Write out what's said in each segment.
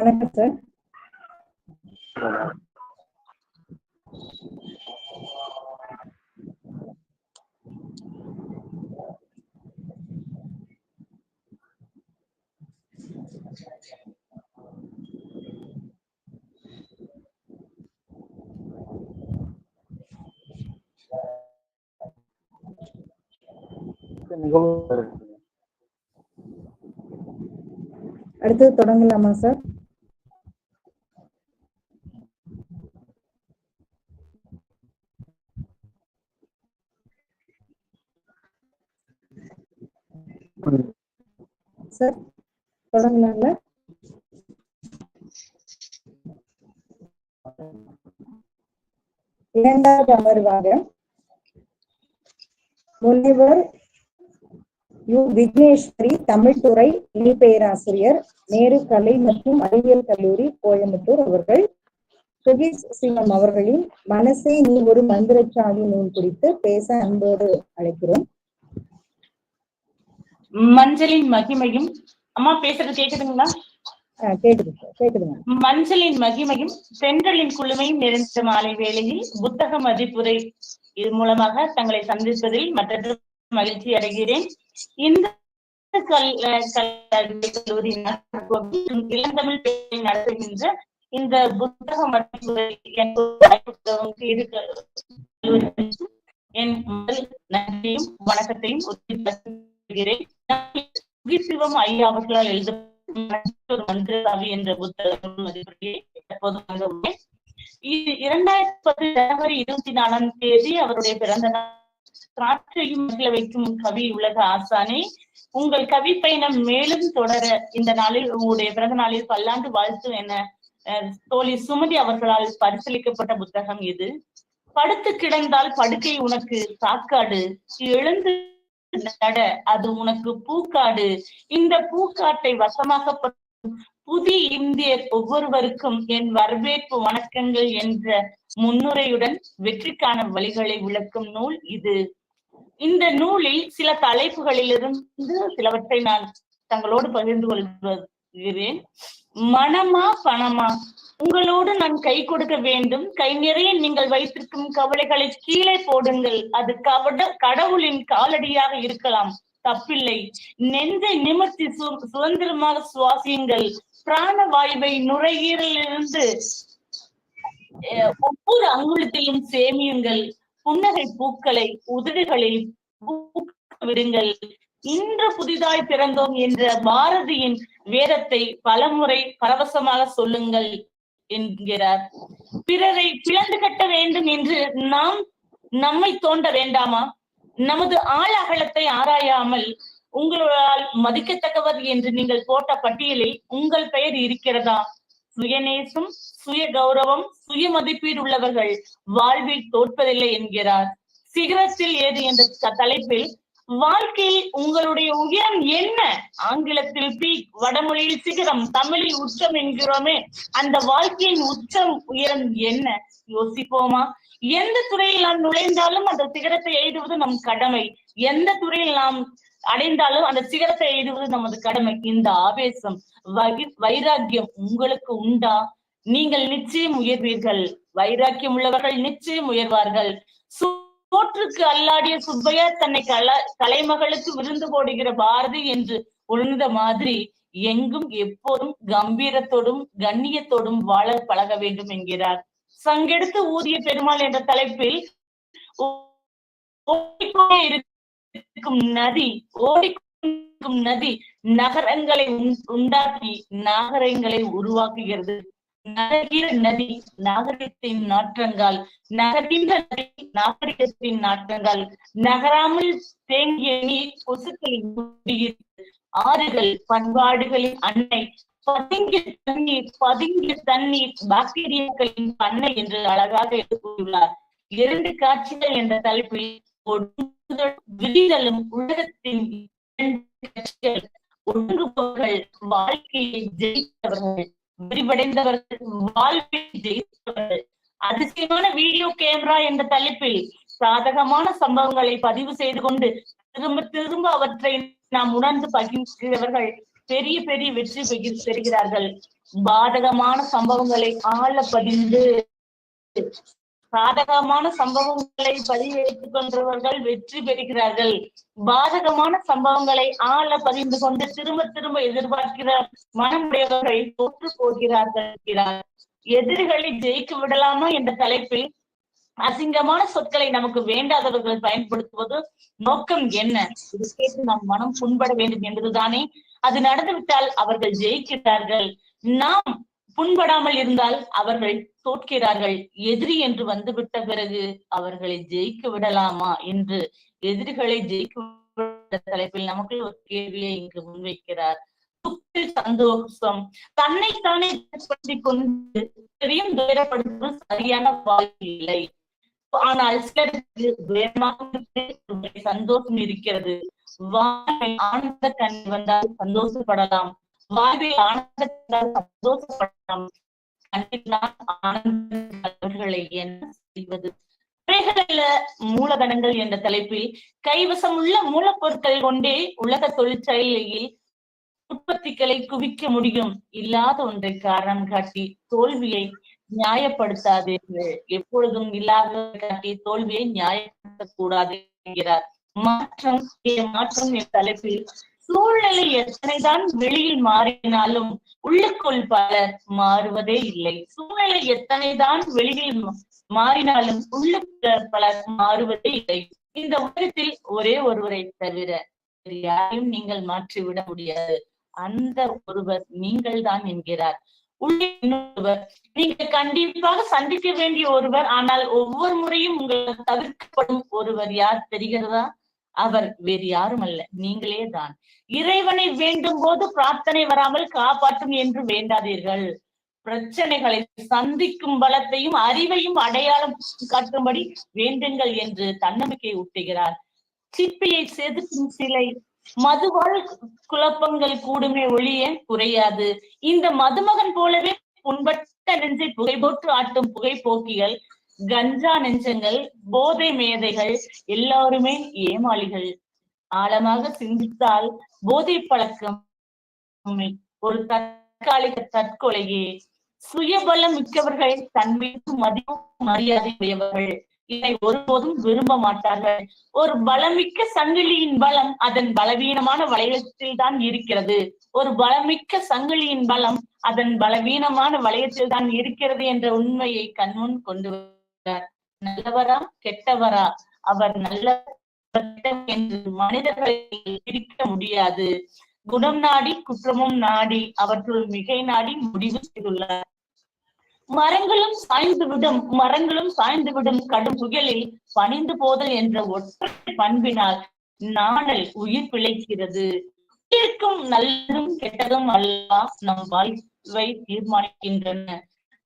வணக்கம் சார். அடுத்து தொடங்கலாமா sir? Sir? தொடங்கலாம்ல? இரண்டாவது அமர்வாக முனைவர் யு. விக்னேஸ்வரி தமிழ்துறை இணை பேராசிரியர் நேரு கலை மற்றும் அறிவியல் கல்லூரி கோயம்புத்தூர் அவர்கள். சுகீஷ் சிங்கம் அவர்களின் மனசே நீ ஒரு மந்திரச்சாலி நூல் குறித்து பேச அன்போடு அழைக்கிறோம். மஞ்சளின் மகிமையும் அம்மா பேசுறது கேக்குதுங்களா? கேக்குது கேக்குதுங்க. மஞ்சளின் மகிமையும் பெண்களின் குழுமையும் நிறைந்த மாலை வேளையில் புத்தக மதிப்புரை இது மூலமாக தங்களை சந்திப்பதில் மற்ற மகிழ்ச்சி அடைகிறேன். இந்த கல்லூரி இளந்தமிழ் நடத்துகின்ற இந்த புத்தக மதிப்புரை என் நன்றியும் வணக்கத்தையும் உறுதிப்படுத்துகிறேன் சிவம் ஐயா அவர்களால் எழுத ஒரு என்ற புத்தகம் இரண்டாயிரத்தி பத்து ஜனவரி இருபத்தி நாலாம் தேதி அவருடைய பிறந்த நாள். காற்றையும் மகிழ வைக்கும் கவி உலக ஆசானே. உங்கள் கவி பயணம் மேலும் தொடர இந்த நாளில் உங்களுடைய பிறந்த நாளில் பல்லாண்டு வாழ்த்து என தோழி சுமதி அவர்களால் பரிசீலிக்கப்பட்ட புத்தகம் இது. படுத்து கிடந்தால் படுக்கை உனக்கு சாக்காடு. எழுந்து நட அது உனக்கு பூக்காடு. இந்த பூக்காட்டை வசமாக புதிய இந்தியர் ஒவ்வொருவருக்கும் என் வரவேற்பு வணக்கங்கள் என்ற முன்னுரையுடன் வெற்றிக்கான வழிகளை விளக்கும் நூல் இது. இந்த நூலில் சில தலைப்புகளிலிருந்து சிலவற்றை நான் தங்களோடு பகிர்ந்து கொள்கிறேன். மனமா பணமா உங்களோடு நான் கை கொடுக்க வேண்டும். கை நிறைய நீங்கள் வைத்திருக்கும் கவலைகளை கீழே போடுங்கள். அது கவட கடவுளின் காலடியாக இருக்கலாம். தப்பில்லை. நெஞ்சை நிமிர்த்தி சு- சுதந்திரமாக சுவாசியுங்கள். பிராண வாயுவை நுரையீரலிருந்து அஹ், ஒவ்வொரு அங்குலத்திலும் சேமியுங்கள். புன்னகை பூக்களை உதடுகளில் பூக்க விடுங்கள். இன்று புதிதாய் பிறந்தோம் என்ற பாரதியின் வேதத்தை பலமுறை பரவசமாக சொல்லுங்கள். என்கிறார். பிறரை பிளந்து கட்ட வேண்டும் என்று நாம் நம்மை தோண்ட வேண்டாமா? நமது ஆள் அகலத்தை ஆராயாமல் உங்களால் மதிக்கத்தக்கவர் என்று நீங்கள் போட்ட பட்டியலில் உங்கள் பெயர் இருக்கிறதா? சுயநேசம் சுய கௌரவம் சுய மதிப்பீடு உள்ளவர்கள் வாழ்வில் தோற்பதில்லை என்கிறார். சிகரத்தில் ஏது என்ற தலைப்பில் வாழ்க்கையில் உங்களுடைய உயரம் என்ன? ஆங்கிலத்தில் பீக் வடமொழியில் சிகரம் தமிழில் உச்சம் என்கிறோமே அந்த வாழ்க்கையின் உச்சம் உயரம் என்ன? யோசிப்போமா? எந்த துறையில் நாம் நுழைந்தாலும் அந்த சிகரத்தை எழுதுவது நம் கடமை. எந்த துறையில் நாம் அடைந்தாலும் அந்த சிகரத்தை எழுதுவது நமது கடமை. இந்த ஆவேசம் வகி- வைராக்கியம் உங்களுக்கு உண்டா? நீங்கள் நிச்சயம் உயர்வீர்கள். வைராக்கியம் உள்ளவர்கள் நிச்சயம் உயர்வார்கள். சோற்றுக்கு அல்லாடிய சுப்பையா தன்னை கல கலைமகளுக்கு விருந்து போடுகிற பாரதி என்று உணர்ந்த மாதிரி எங்கும் எப்போதும் கம்பீரத்தோடும் கண்ணியத்தோடும் வாழ பழக வேண்டும் என்கிறார். சங்கெடுத்து ஊதிய பெருமாள் என்ற தலைப்பில் இருக்கும் நதி ஓடிக்கொண்டிருக்கும் நதி நகரங்களை உண்- உண்டாக்கி நாகரங்களை உருவாக்குகிறது. நகர்கிற நதி நாகரிகத்தின் நாற்றங்கள் நகர்கின்ற நதி நாகரிகத்தின் நாற்றங்கள் நகராமல் தேங்கிய நீர் கொசுக்களின் ஆறுகள் பண்பாடுகளின் அன்னை பதுங்கிய தண்ணீர் பதுங்கிய தண்ணீர் பாக்டீரியாக்களின் பண்ணை என்று அழகாக எடுத்துள்ளார் இரண்டு காட்சிகள் என்ற தலைப்பில் ஒடுங்குதல், விரிதலும் உலகத்தின் ஒழுங்குபவர்கள் வாழ்க்கையை ஜெயித்தவர்கள். முடிவடைந்தவர்கள் வாழ்வில் ஜெயித்தவர்கள். அதிசயமான வீடியோ கேமரா என்ற தலைப்பில் சாதகமான சம்பவங்களை பதிவு செய்து கொண்டு திரும்ப திரும்ப அவற்றை நாம் உணர்ந்து பகிர்கிறவர்கள் பெரிய பெரிய வெற்றி பெறுகிறார்கள். பாதகமான சம்பவங்களை ஆழ பதிந்து சாதகமான சம்பவங்களை பதிவேற்றுக் கொண்டவர்கள் வெற்றி பெறுகிறார்கள். பாதகமான சம்பவங்களை ஆள பதிந்து கொண்டு திரும்ப திரும்ப எதிர்பார்க்கிற மனமுடையவர்கள் தோற்று போகிறார்கள் எதிரிகளை ஜெயிக்க விடலாமா என்ற தலைப்பில் அசிங்கமான சொற்களை நமக்கு வேண்டாதவர்கள் பயன்படுத்துவது நோக்கம் என்ன? இது கேட்டு நம் மனம் புண்பட வேண்டும் என்பதுதானே? அது நடந்துவிட்டால் அவர்கள் ஜெயிக்கிறார்கள். நாம் புண்படாமல் இருந்தால் அவர்கள் தோற்கிறார்கள். எதிரி என்று வந்துவிட்ட பிறகு அவர்களை ஜெயிக்க விடலாமா என்று எதிரிகளை ஜெயிக்க தலைப்பில் நமக்கு ஒரு கேள்வியை இங்கு முன்வைக்கிறார். சந்தோஷம். தன்னைத்தானே கொண்டு பெரியும் துயரப்படுத்துவது சரியான வாய்ப்பு இல்லை. ஆனால் சிலருக்கு சந்தோஷம் இருக்கிறது. வாழ்வில் ஆனந்த கண் வந்தால் சந்தோஷப்படலாம். வாழ்வில் ஆனந்த என்ன செய்வது. மூலதனங்கள் என்ற தலைப்பில் கைவசம் உள்ள மூலப்பொருட்கள் கொண்டே உலக தொழிற்சாலையில் உற்பத்திகளை குவிக்க முடியும். இல்லாத ஒன்றை காரணம் காட்டி தோல்வியை நியாயப்படுத்தாது. எப்பொழுதும் இல்லாத காட்டி தோல்வியை நியாயப்படுத்தக்கூடாது என்கிறார். மாற்றம் ஏ மாற்றம் என்ற தலைப்பில் சூழ்நிலை எத்தனைதான் வெளியில் மாறினாலும் உள்ளுக்குள் பலர் மாறுவதே இல்லை. சூழ்நிலை எத்தனைதான் வெளியில் மாறினாலும் உள்ளுக்குள்ள பலர் மாறுவதே இல்லை. இந்த உலகத்தில் ஒரே ஒருவரை தவிர யாரையும் நீங்கள் மாற்றிவிட முடியாது. அந்த ஒருவர் நீங்கள் தான் என்கிறார். உள்ளவர் நீங்க நீங்கள் கண்டிப்பாக சந்திக்க வேண்டிய ஒருவர் ஆனால் ஒவ்வொரு முறையும் உங்களை தவிர்க்கப்படும் ஒருவர் யார் தெரிகிறதா? அவர் வேறு யாரும் அல்ல நீங்களே தான் இறைவனை வேண்டும் போது பிரார்த்தனை வராமல் காப்பாற்றும் என்று வேண்டாதீர்கள். பிரச்சனைகளை சந்திக்கும் பலத்தையும் அறிவையும் அடையாளம் காட்டும்படி வேண்டுங்கள் என்று தன்னம்பிக்கை ஊட்டுகிறார். சிப்பியை செதுக்கும் சிலை மதுவால் குழப்பங்கள் கூடுமே ஒழிய குறையாது? இந்த மதுமகன் போலவே புண்பட்ட நெஞ்சை புகை போட்டு ஆட்டும் புகைப்போக்கிகள் கஞ்சா நெஞ்சங்கள் போதை மேதைகள் எல்லாருமே ஏமாளிகள். ஆழமாக சிந்தித்தால் போதை பழக்கம் ஒரு தற்காலிக தற்கொலையே. சுயபலம் மிக்கவர்கள் தன் மீது மதிப்பும் மரியாதை உடையவர்கள். இதை ஒருபோதும் விரும்ப மாட்டார்கள். ஒரு பலமிக்க சங்கிலியின் பலம் அதன் பலவீனமான வளையத்தில் தான் இருக்கிறது. ஒரு பலமிக்க சங்கிலியின் பலம் அதன் பலவீனமான வளையத்தில் தான் இருக்கிறது என்ற உண்மையை கண்முன் கொண்டு நல்லவரா கெட்டவரா? அவர் நல்ல என்று மனிதர்களை பிரிக்க முடியாது. குணம் நாடி குற்றமும் நாடி அவற்றுள் மிகை நாடி முடிவு செய்துள்ளார். மரங்களும் சாய்ந்து விடும் மரங்களும் சாய்ந்து விடும் கடும் புயலில் பணிந்து போதல் என்ற ஒற்றை பண்பினால் நாணல் உயிர் பிழைக்கிறது. உயிருக்கும் நல்லதும் கெட்டதும் அல்லா நம் வாழ்வை தீர்மானிக்கின்றன.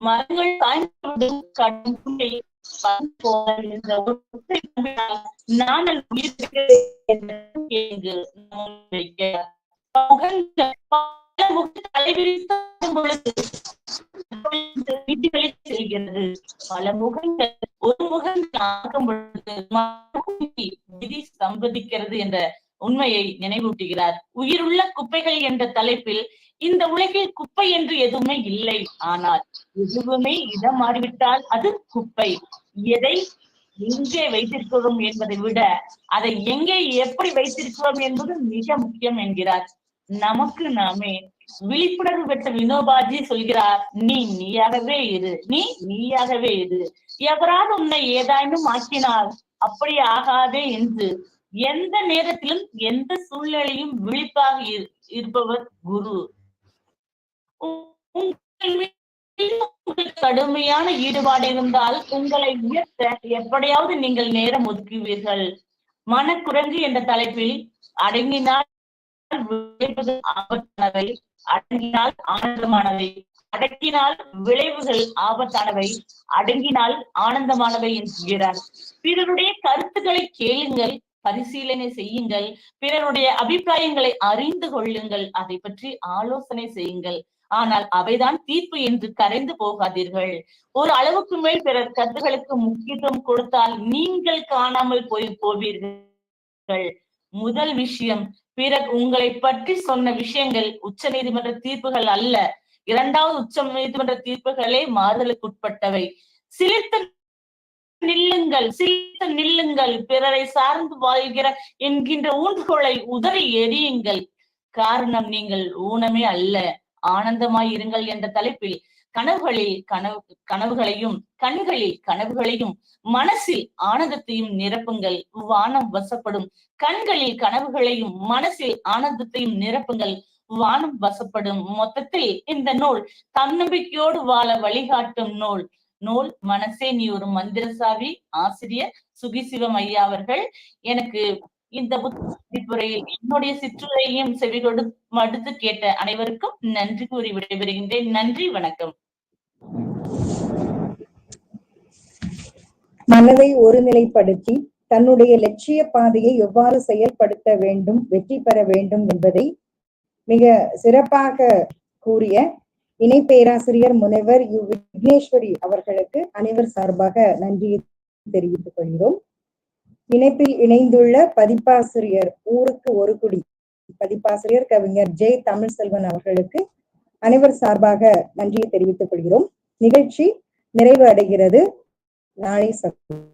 மரங்கள் பல முகங்கள் செல்கிறது பல முகங்கள் ஒரு முகம் ஆகும் பொழுது விதி சம்பதிக்கிறது என்ற உண்மையை நினைவூட்டுகிறார். உயிருள்ள குப்பைகள் என்ற தலைப்பில் இந்த உலகில் குப்பை என்று எதுவுமே இல்லை. ஆனால் எதுவுமே இடம் மாறிவிட்டால் அது குப்பை. எதை எங்கே வைத்திருக்கிறோம் என்பதை விட அதை எங்கே எப்படி வைத்திருக்கிறோம் என்பது மிக முக்கியம் என்கிறார். நமக்கு நாமே விழிப்புணர்வு பெற்ற வினோபாஜி சொல்கிறார் நீ நீயாகவே இரு. நீ நீயாகவே இரு. எவராது உன்னை ஏதாயினும் ஆக்கினால் அப்படி ஆகாதே என்று. எந்த நேரத்திலும் எந்த சூழ்நிலையும் விழிப்பாக இரு- இருப்பவர் குரு. கடுமையான ஈடுபாடு இருந்தால் உங்களை உயர்த்த எப்படியாவது நீங்கள் நேரம் ஒதுக்குவீர்கள். மனக்குரங்கு என்ற தலைப்பில் அடங்கினால் ஆபத்தானவை அடங்கினால் ஆனந்தமானவை அடக்கினால் விளைவுகள் ஆபத்தானவை அடங்கினால் ஆனந்தமானவை என்கிறார். பிறருடைய கருத்துக்களை கேளுங்கள் பரிசீலனை செய்யுங்கள். பிறருடைய அபிப்பிராயங்களை அறிந்து கொள்ளுங்கள். அதை பற்றி ஆலோசனை செய்யுங்கள். ஆனால் அவைதான் தீர்ப்பு என்று கரைந்து போகாதீர்கள். ஒரு அளவுக்கு மேல் பிறர் கருத்துகளுக்கு முக்கியத்துவம் கொடுத்தால் நீங்கள் காணாமல் போய் போவீர்கள். முதல் விஷயம் பிறர் உங்களை பற்றி சொன்ன விஷயங்கள் உச்ச நீதிமன்ற தீர்ப்புகள் அல்ல. இரண்டாவது உச்ச நீதிமன்ற தீர்ப்புகளே மாறுதலுக்குட்பட்டவை. சிலிர்த்து நில்லுங்கள் சிரித்து நில்லுங்கள் பிறரை சார்ந்து வாழ்கிற என்கின்ற ஊன்றுகோலை உதறி எரியுங்கள் காரணம் நீங்கள் ஊனமே அல்ல ஆனந்தமாய் இருங்கள் என்ற தலைப்பில் கனவுகளில் கனவு கனவுகளையும் கண்களில் கனவுகளையும் மனசில் ஆனந்தத்தையும் நிரப்புங்கள். வானம் வசப்படும். கண்களில் கனவுகளையும் மனசில் ஆனந்தத்தையும் நிரப்புங்கள். வானம் வசப்படும். மொத்தத்தில் இந்த நூல் தன்னம்பிக்கையோடு வாழ வழிகாட்டும் நூல். நூல் மனசே நீ ஒரு மந்திரசாவி ஆசிரியர் சுகிசிவம் ஐயா அவர்கள். எனக்கு இந்த புத்திப்புரையில் என்னுடைய சிற்றுரையையும் செவி மடுத்து கேட்ட அனைவருக்கும் நன்றி கூறி விடைபெறுகின்றேன். நன்றி வணக்கம். மனதை ஒருநிலைப்படுத்தி தன்னுடைய லட்சிய பாதையை எவ்வாறு செயல்படுத்த வேண்டும் வெற்றி பெற வேண்டும் என்பதை மிக சிறப்பாக கூறிய இணை பேராசிரியர் முனைவர் யு விக்னேஸ்வரி அவர்களுக்கு அனைவர் சார்பாக நன்றியை தெரிவித்துக் கொள்கிறோம். இணைப்பில் இணைந்துள்ள பதிப்பாசிரியர் ஊருக்கு ஒரு குடி பதிப்பாசிரியர் கவிஞர் ஜே தமிழ்செல்வன் அவர்களுக்கு அனைவர் சார்பாக நன்றியை தெரிவித்துக் கொள்கிறோம். நிகழ்ச்சி நிறைவு அடைகிறது நாளை சந்திப்போம்.